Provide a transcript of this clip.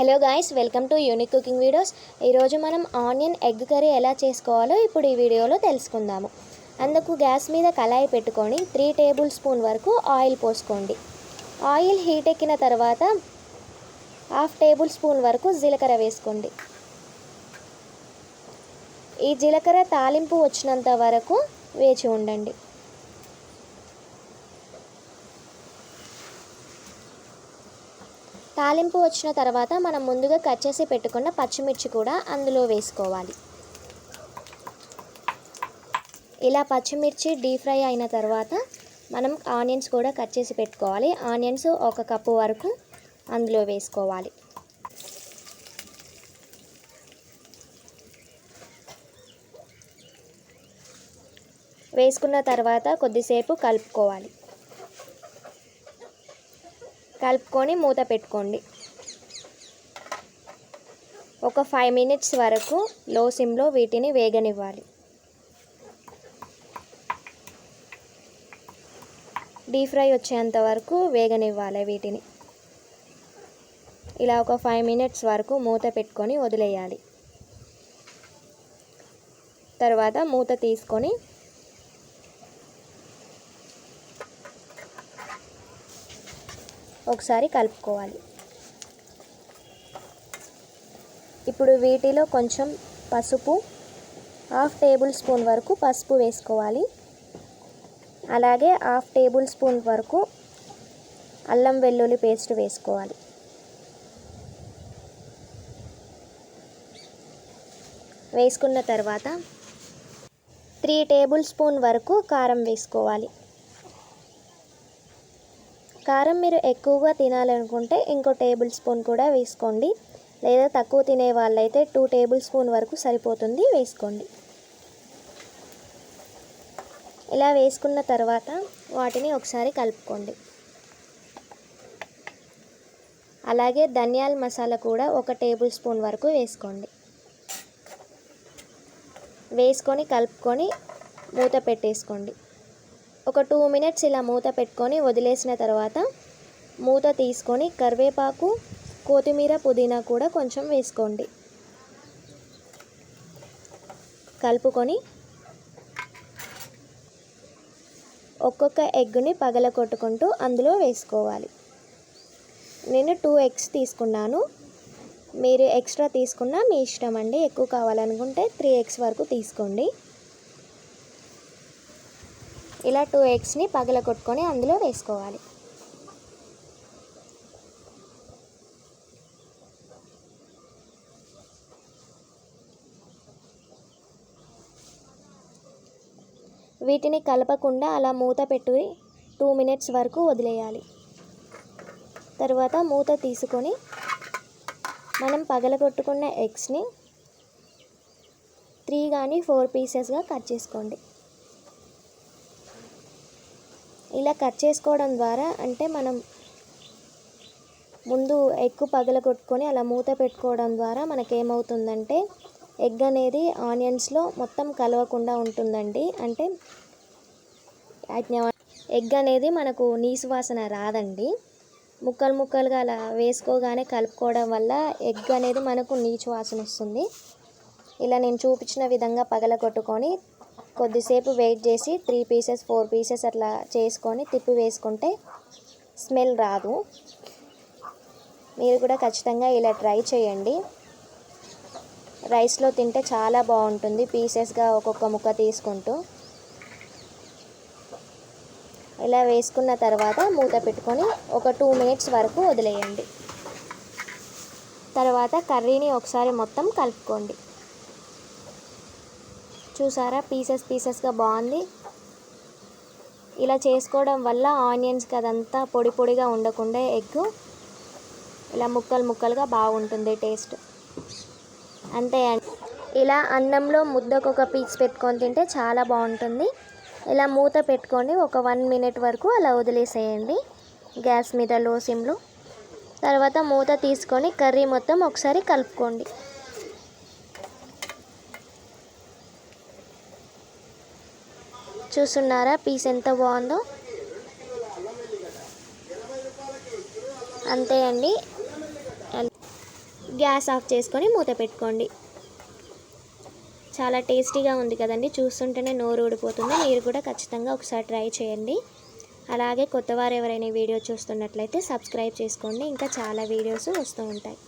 Hello guys welcome to unique cooking videos ఈరోజు మనం onion egg curry ఎలా చేసుకోవాలో ఇప్పుడు ఈ వీడియోలో తెలుసుకుందాము. అందుకు గ్యాస్ మీద కళాయి పెట్టుకొని త్రీ టేబుల్ స్పూన్ వరకు ఆయిల్ పోసుకోండి. ఆయిల్ హీట్ ఎక్కిన తర్వాత హాఫ్ టేబుల్ స్పూన్ వరకు జీలకర్ర వేసుకోండి. ఈ జీలకర్ర తాలింపు వచ్చినంత వరకు వేచి ఉండండి. తాలింపు వచ్చిన తర్వాత మనం ముందుగా కట్ చేసి పెట్టుకున్న పచ్చిమిర్చి కూడా అందులో వేసుకోవాలి. ఇలా పచ్చిమిర్చి డీప్ ఫ్రై అయిన తర్వాత మనం ఆనియన్స్ కూడా కట్ చేసి పెట్టుకోవాలి. ఆనియన్స్ ఒక కప్పు వరకు అందులో వేసుకోవాలి. వేసుకున్న తర్వాత కొద్దిసేపు కలుపుకోవాలి. కలుపుకొని మూత పెట్టుకోండి. ఒక ఫైవ్ మినిట్స్ వరకు లో సిమ్లో వీటిని వేగనివ్వాలి. డీప్ ఫ్రై వచ్చేంత వరకు వేగనివ్వాలి వీటిని. ఇలా ఒక ఫైవ్ మినిట్స్ వరకు మూత పెట్టుకొని వదిలేయాలి. తర్వాత మూత తీసుకొని ఒకసారి కలుపుకోవాలి. ఇప్పుడు వీటిలో కొంచెం పసుపు హాఫ్ టేబుల్ స్పూన్ వరకు పసుపు వేసుకోవాలి. అలాగే హాఫ్ టేబుల్ స్పూన్ వరకు అల్లం వెల్లుల్లి పేస్ట్ వేసుకోవాలి. వేసుకున్న తర్వాత త్రీ టేబుల్ స్పూన్ వరకు కారం వేసుకోవాలి. కారం మీరు ఎక్కువగా తినాలనుకుంటే ఇంకో టేబుల్ స్పూన్ కూడా వేసుకోండి. లేదా తక్కువ తినే వాళ్ళైతే టూ టేబుల్ స్పూన్ వరకు సరిపోతుంది వేసుకోండి. ఇలా వేసుకున్న తర్వాత వాటిని ఒకసారి కలుపుకోండి. అలాగే ధనియాల మసాలా కూడా ఒక టేబుల్ స్పూన్ వరకు వేసుకోండి. వేసుకొని కలుపుకొని మూత పెట్టేసుకోండి. ఒక టూ మినిట్స్ ఇలా మూత పెట్టుకొని వదిలేసిన తర్వాత మూత తీసుకొని కరివేపాకు కొత్తిమీర పుదీనా కూడా కొంచెం వేసుకోండి. కలుపుకొని ఒక్కొక్క ఎగ్ని పగల కొట్టుకుంటూ అందులో వేసుకోవాలి. నేను టూ ఎగ్స్ తీసుకున్నాను. మీరు ఎక్స్ట్రా తీసుకున్నా మీ ఇష్టం అండి. ఎక్కువ కావాలనుకుంటే త్రీ ఎగ్స్ వరకు తీసుకోండి. ఇలా టూ ఎగ్స్ని పగల కొట్టుకొని అందులో వేసుకోవాలి. వీటిని కలపకుండా అలా మూత పెట్టి టూ మినిట్స్ వరకు వదిలేయాలి. తర్వాత మూత తీసుకొని మనం పగలగొట్టుకున్న ఎగ్స్ని త్రీ కానీ ఫోర్ పీసెస్గా కట్ చేసుకోండి. ఇలా కట్ చేసుకోవడం ద్వారా అంటే మనం ముందు ఎగ్ పగల కొట్టుకొని అలా మూత పెట్టుకోవడం ద్వారా మనకేమవుతుందంటే ఎగ్ అనేది ఆనియన్స్లో మొత్తం కలవకుండా ఉంటుందండి. అంటే ఎగ్ అనేది మనకు నీసు వాసన రాదండి. ముక్కలు ముక్కలుగా అలా వేసుకోగానే కలుపుకోవడం వల్ల ఎగ్ అనేది మనకు నీచు వాసన వస్తుంది. ఇలా నేను చూపించిన విధంగా పగల కొట్టుకొని కొద్దిసేపు వెయిట్ చేసి త్రీ పీసెస్ ఫోర్ పీసెస్ అట్లా చేసుకొని తిప్పి వేసుకుంటే స్మెల్ రాదు. మీరు కూడా ఖచ్చితంగా ఇలా ట్రై చేయండి. రైస్లో తింటే చాలా బాగుంటుంది పీసెస్గా ఒక్కొక్క ముక్క తీసుకుంటూ. ఇలా వేసుకున్న తర్వాత మూత పెట్టుకొని ఒక టూ మినిట్స్ వరకు వదిలేయండి. తర్వాత కర్రీని ఒకసారి మొత్తం కలుపుకోండి. చూసారా? పీసెస్ పీసెస్గా బాగుంది. ఇలా చేసుకోవడం వల్ల ఆనియన్స్కి అదంతా పొడి పొడిగా ఉండకుండా ఎగ్ ఇలా ముక్కలు ముక్కలుగా బాగుంటుంది టేస్ట్. అంతే అండి. ఇలా అన్నంలో ముద్దకు ఒక పీస్ పెట్టుకొని తింటే చాలా బాగుంటుంది. ఇలా మూత పెట్టుకొని ఒక వన్ మినిట్ వరకు అలా వదిలేసేయండి. గ్యాస్ మీద లో సిమ్లో. తర్వాత మూత తీసుకొని కర్రీ మొత్తం ఒకసారి కలుపుకోండి. చూస్తున్నారా? పీస్ ఎంత బాగుందో? అంతే అండి. గ్యాస్ ఆఫ్ చేసుకొని మూత పెట్టుకోండి. చాలా టేస్టీగా ఉంది కదండి. చూస్తుంటేనే నోరు ఊడిపోతుంది. మీరు కూడా ఖచ్చితంగా ఒకసారి ట్రై చేయండి. అలాగే కొత్తవారు ఎవరైనా వీడియో చూస్తున్నట్లయితే సబ్స్క్రైబ్ చేసుకోండి. ఇంకా చాలా వీడియోస్ వస్తూ ఉంటాయి.